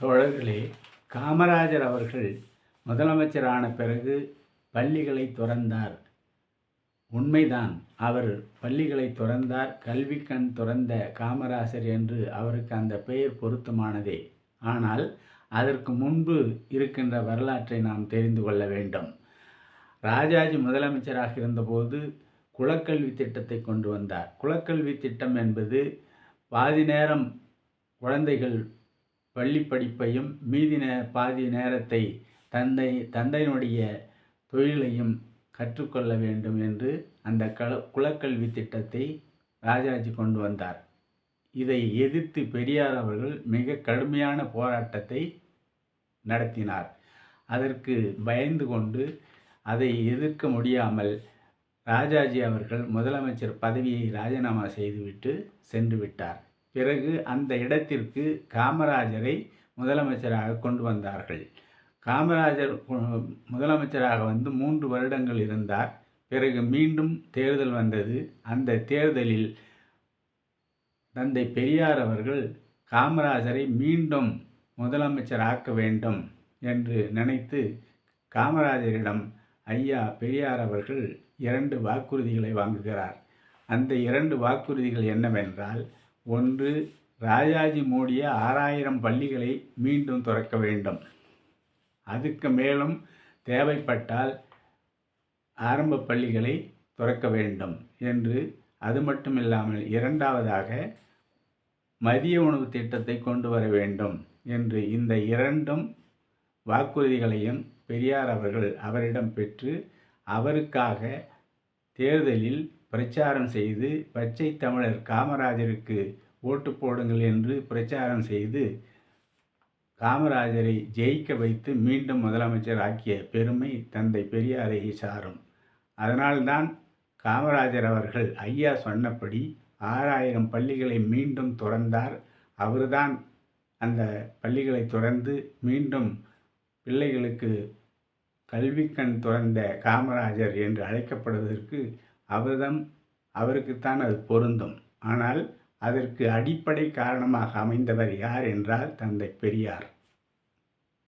தோழர்களே காமராஜர் அவர்கள் முதலமைச்சரான பிறகு பள்ளிகளை துறந்தார். உண்மைதான் அவர் பள்ளிகளை துறந்தார் கல்விக்கண் துறந்த காமராசர் என்று அவருக்கு அந்த பெயர் பொருத்தமானதே. ஆனால் அதற்கு முன்பு இருக்கின்ற வரலாற்றை நாம் தெரிந்து கொள்ள வேண்டும். ராஜாஜி முதலமைச்சராக இருந்தபோது குலக்கல்வி திட்டத்தை கொண்டு வந்தார். குலக்கல்வி திட்டம் என்பது பாதி நேரம் குழந்தைகள் பள்ளி படிப்பையும் மீதி நே பாதி நேரத்தை தந்தை தந்தையினுடைய தொழிலையும் கற்றுக்கொள்ள வேண்டும் என்று அந்த கல குலக்கல்வி திட்டத்தை ராஜாஜி கொண்டு வந்தார். இதை எதிர்த்து பெரியார் அவர்கள் மிக கடுமையான போராட்டத்தை நடத்தினார். அதற்கு பயந்து கொண்டு அதை எதிர்க்க முடியாமல் ராஜாஜி அவர்கள் முதலமைச்சர் பதவியை ராஜினாமா செய்துவிட்டு சென்று விட்டார். பிறகு அந்த இடத்திற்கு காமராஜரை முதலமைச்சராக கொண்டு வந்தார்கள். காமராஜர் முதலமைச்சராக வந்து மூன்று வருடங்கள் இருந்தார். பிறகு மீண்டும் தேர்தல் வந்தது. அந்த தேர்தலில் தந்தை பெரியார் அவர்கள் காமராஜரை மீண்டும் முதலமைச்சராக்க வேண்டும் என்று நினைத்து காமராஜரிடம் ஐயா பெரியார் அவர்கள் இரண்டு வாக்குறுதிகளை வாங்குகிறார். அந்த இரண்டு வாக்குறுதிகள் என்னவென்றால் ஒன்று ராஜாஜி மூடிய ஆறாயிரம் பள்ளிகளை மீண்டும் திறக்க வேண்டும். அதுக்கு மேலும் தேவைப்பட்டால் ஆரம்ப பள்ளிகளை திறக்க வேண்டும் என்று அது மட்டும் இல்லாமல் இரண்டாவதாக மதிய உணவு திட்டத்தை கொண்டு வர வேண்டும் என்று இந்த இரண்டும் வாக்குறுதிகளையும் பெரியார் அவர்கள் அவரிடம் பெற்று அவருக்காக தேர்தலில் பிரச்சாரம் செய்து பச்சை தமிழர் காமராஜருக்கு ஓட்டு போடுங்கள் என்று பிரச்சாரம் செய்து காமராஜரை ஜெயிக்க வைத்து மீண்டும் முதலமைச்சர் ஆக்கிய பெருமை தந்தை பெரியாரை சாரும். அதனால்தான் காமராஜர் அவர்கள் ஐயா சொன்னபடி ஆறாயிரம் பள்ளிகளை மீண்டும் துறந்தார் அவர்தான் அந்த பள்ளிகளை துறந்து மீண்டும் பிள்ளைகளுக்கு கல்விக்கண் துறந்த காமராஜர் என்று அழைக்கப்படுவதற்கு அவர்தம் அவருக்குத்தான் அது பொருந்தும். ஆனால் அதற்கு அடிப்படை காரணமாக அமைந்தவர் யார் என்றால் தந்தை பெரியார்.